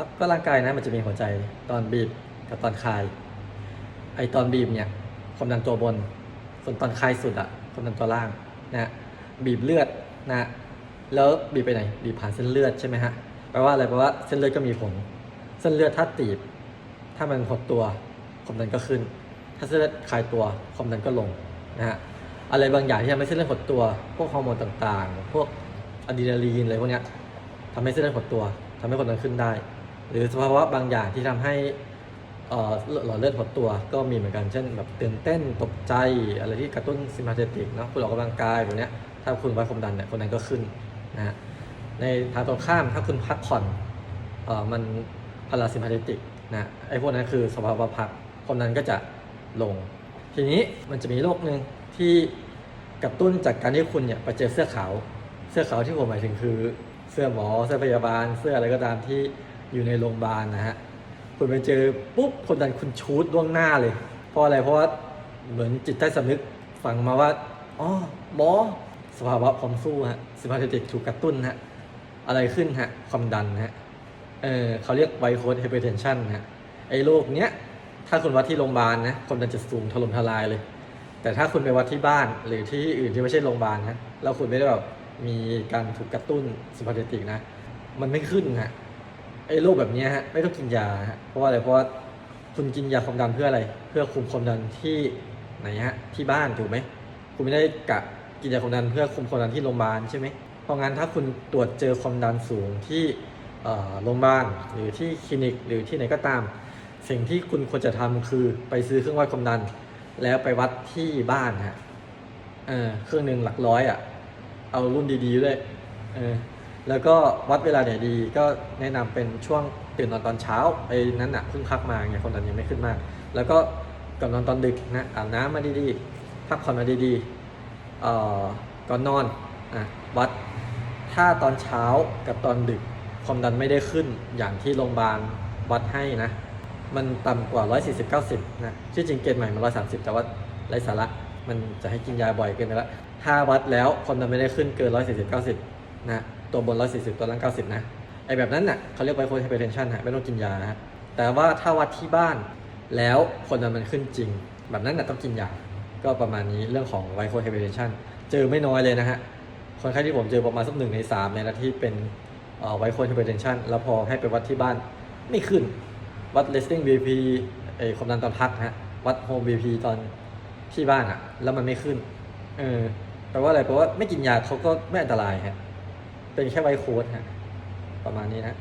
ครับก็ร่างกายนะมันจะมีหัวใจตอนบีบกับตอนคลาย ไอตอนบีบเนี่ยความดันตัวบน ส่วนตอนคลายสุดอะความดันตัวล่างนะบีบเลือดนะแล้วบีบไปไหนบีบผ่านเส้นเลือดใช่ไหมฮะแปลว่าอะไรแปลว่าเส้นเลือดก็มีผล เส้นเลือดถ้าตีบ ถ้ามันหดตัวความดันก็ขึ้น ถ้าเส้นเลือดคลายตัวความดันก็ลงนะฮะอะไรบางอย่างที่ทำให้เส้นเลือดหดตัว พวกฮอร์โมนต่างๆ พวกอะดรีนาลีนอะไรพวกเนี้ยทำให้เส้นเลือดหดตัวทำให้ความดันขึ้นได้ หรือสภาวะบางอย่างที่ทำให้เอ่อหลอดเลือดหดตัวก็มีเหมือนกันเช่นแบบตื่นเต้นตกใจอะไรที่กระตุ้นซิมพาเทติกเนาะคุณออกกำลังกายแบบเนี้ยถ้าคุณวัดความดันเนี่ยความดันก็ขึ้นนะฮะในทางตรงข้ามถ้าคุณพักผ่อนเออมันพาราซิมพาเทติกนะไอ้พวกนั้นคือสภาวะพักความดันก็จะลง ทีนี้มันจะมีโรคหนึ่งที่กระตุ้นจากการที่คุณเนี่ยไปเจอเสื้อขาว เสื้อขาวที่ผมหมายถึงคือ เสื้อหมอเสื้อพยาบาลเสื้ออะไรก็ตามที่ อยู่ในโรงพยาบาลนะฮะคุณไปเจอปุ๊บคนดันคุณชูดล่วงหน้าเลย เพราะอะไรเพราะว่าเหมือนจิตใต้สำนึกฟังมาว่าอ๋อหมอสภาวะพร้อมสู้ฮะสภาวะจิตถูกกระตุ้นฮะอะไรขึ้นฮะความดันฮะเออเขาเรียกไวโคดเฮเปอร์เทนชันฮะไอ้โรคเนี้ยถ้าคุณวัดที่โรงพยาบาลนะความดันจะสูงถล่มทลายเลย แต่ถ้าคุณไปวัดที่บ้านหรือที่อื่นที่ไม่ใช่โรงพยาบาลนะแล้วคุณไม่ได้แบบมีการถูกกระตุ้นสิมพาเทติกนะ มันไม่ขึ้นฮะ ไอ้โรคแบบนี้ฮะไม่ต้องกินยาฮะเพราะว่าอะไรเพราะว่าคุณกินยาความดันเพื่ออะไร เพื่อคุมความดันที่ไหนฮะที่บ้านถูกไหมคุณไม่ได้กะกินยาความดันเพื่อคุมความดันที่โรงพยาบาลใช่ไหมเพราะงั้นถ้าคุณตรวจเจอความดันสูงที่โรงพยาบาลหรือที่คลินิกหรือที่ไหนก็ตาม สิ่งที่คุณควรจะทำคือไปซื้อเครื่องวัดความดัน แล้วไปวัดที่บ้านฮะเออเครื่องหนึ่งหลักร้อยอะเอารุ่นดีๆด้วยเออ แล้วก็วัดเวลาไหนดีก็แนะนำเป็นช่วงตื่นนอนตอนเช้าไอ้นั้นอะเพิ่งพักมาไงความดันยังไม่ขึ้นมาก แล้วก็ก่อนนอนตอนดึกนะอาบน้ำมาดีๆ พักผ่อนมาดีๆเอ่อก่อนนอนอะวัดถ้าตอนเช้ากับตอนดึกความดันไม่ได้ขึ้นอย่างที่โรงพยาบาลวัดให้นะ มันต่ำกว่า 140 90 นะที่อจริงเกณฑ์ใหม่มัน 130 แต่ว่าไร้สาระมันจะให้กินยาบ่อยเกินไปแล้วถ้าวัดแล้วความดันไม่ได้ขึ้นเกิน 140 90 นะ ตัวบน 140 ตัวล่าง 90 นะ ไอแบบนั้นน่ะเขาเรียกไบโพลไฮเปอร์เทนชันฮะไม่ต้องกินยาฮะแต่ว่าถ้าวัดที่บ้านแล้วความดันมันขึ้นจริง แบบนั้นน่ะต้องกินยา ก็ประมาณนี้เรื่องของไบโพลไฮเปอร์เทนชันเจอไม่น้อยเลยนะฮะ คนไข้ที่ผมเจอประมาณสักหนึ่งในสามในนะที่เป็นไวโคลไฮเปอร์เทนชันแล้วพอให้ไปวัดที่บ้านไม่ขึ้น วัด resting BP เออความดันตอนพักฮะ วัด home BP ตอนที่บ้านอะแล้วมันไม่ขึ้น เออแปลว่าอะไรแปลว่าไม่กินยาเขาก็ไม่อันตรายฮะ เป็นแค่ไวโค้ดฮะประมาณนี้นะ